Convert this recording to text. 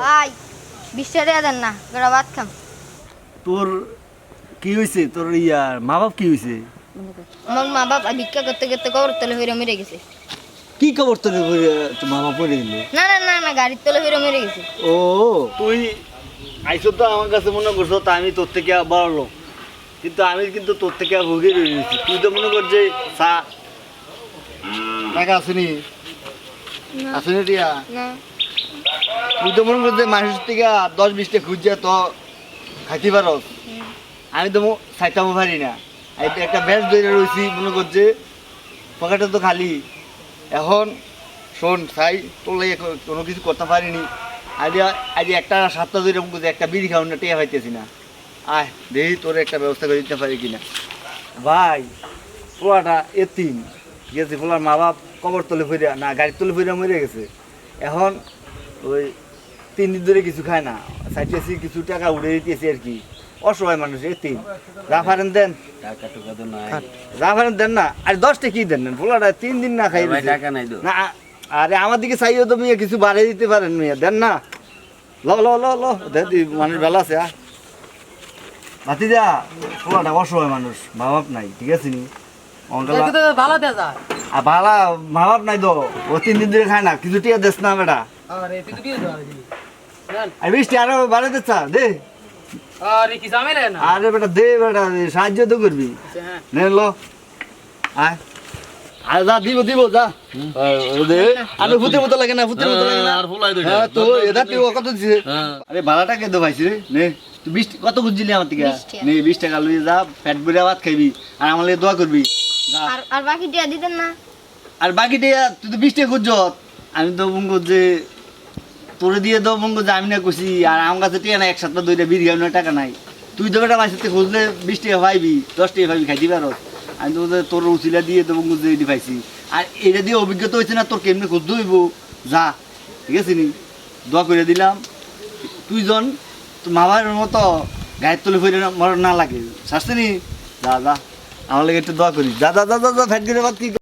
ভাই বিশ টাকা দেন না গোড়া ভাত খাম। তোর কি হয়েছে তোর ইয়ার মা বাপ কি হয়েছে আমার মা বাপ ভিক্ষা করতে করতে কবর তলে ফিরে মরে গেছে। কি খবর তোর তোর মা বাপ না না না না গাড়ির তলে ফিরে মরে গেছে। ও। তুই আইসো তো আমার কাছে মনে করছ তা আমি তোর থেকে বড় লোক। কিন্তু আমি কিন্তু তোর থেকে ভুগে রয়েছি তুই তো মনে কর যে চা টাকা আসেনি। আসেনি টিয়া না। তুই তো মনে কর যে মানুষের থেকে দশ বিশটা খুঁজছে তো খাইতে পারস আমি তো খাইতামও পারি না। একটা ব্যাস ধরে রয়েছি, মনে করছে পকেটে তো খালি। এখন শোন সাই তোর লাগে কোনো কিছু করতে পারিনি। আজ আজ একটা সাতটা ধরে করছে, একটা বিড়ি খাওয়ানো টেয়া পাইতেছি না। আয়, দেখি তোর একটা ব্যবস্থা করে দিতে পারি কিনা। ভাই, পোলাটা এতিম। ঠিক আছে পোলার মা বাপ কবর তলে ফিরে না, গাড়ির তলে ফিরে মরে গেছে। এখন ওই তিন দিন ধরে কিছু খায় না। চাইতেছি কিছু টাকা উড়ে দিতেছি আর কি। অসহায় মানুষ এতিম যা পারেন দেন। টাকা টুকা তো নাই। যা দেন না। আর দশটা কি দেন পোলাটা তিন দিন না খাই ভাই টাকা নাই তো। না আরে আমার দিকে চাইও তো মিয়া কিছু বাড়িয়ে দিতে পারেন মিয়া। দেন না। ল ল ল ল। দেন মানুষ বেলা আছে যা পোলাটা অসহায় মানুষ মা বাপ নাই ঠিক আছে নি? ভালো দেয়া যায় আর ভালা মা নাই তো ও তিন দিন ধরে খায় না কিছু টিয়া দেশ না বেটা। আরে তুই তো দিয়ে আর বৃষ্টি আরও বাড়াই দিচ্ছা দে। আরে কি জামে না? আরে বেটা দে বেটা সাহায্য তো করবি। হ্যাঁ। নে লো। আয়। আর যা দিব দিব যা। আর দে মতো লাগে না মতো লাগে না। আর ফুলাই দুইটা হ্যাঁ তো এটা তুই কত দিছে। হ্যাঁ। আরে ভাড়াটা কে ভাইছি রে নে। তুই বিশ কত খুঁজছিলি আমার থেকে? বিশ টাকা। নে বিশ টাকা লুয়ে যা পেট ভরে ভাত খাইবি। আর আমার দোয়া করবি। আর আর বাকি টিয়া দিতেন না? আর বাকি টাকা তুই তো বিশ টাকা খুঁজছ আমি তো মঙ্গ যে তোরে দিয়ে দাও মঙ্গ যে আমি না খুশি আর আমার কাছে টাকা নাই এক সপ্তাহ দুইটা বিড়ি খাওয়ানোর টাকা নাই। তুই তো বেটা মাসে খুঁজলে বিশ টাকা পাইবি দশ টাকা পাইবি খাইতে পারো। আমি তো তোর উচিলা দিয়ে দেবো যে এটি পাইছি। আর এটা দিয়ে অভিজ্ঞতা হয়েছে না তোর কেমনি খুঁজতে হইব যা ঠিক আছে নি? দোয়া করে দিলাম। তুই জন মামার মতো গায়ের তুলে ফিরে মর না লাগে। শাস্তি নি? যা যা। আমার লাগে একটু দোয়া করিস। দাদা দাদা দাদা ফ্যাট গিরে কি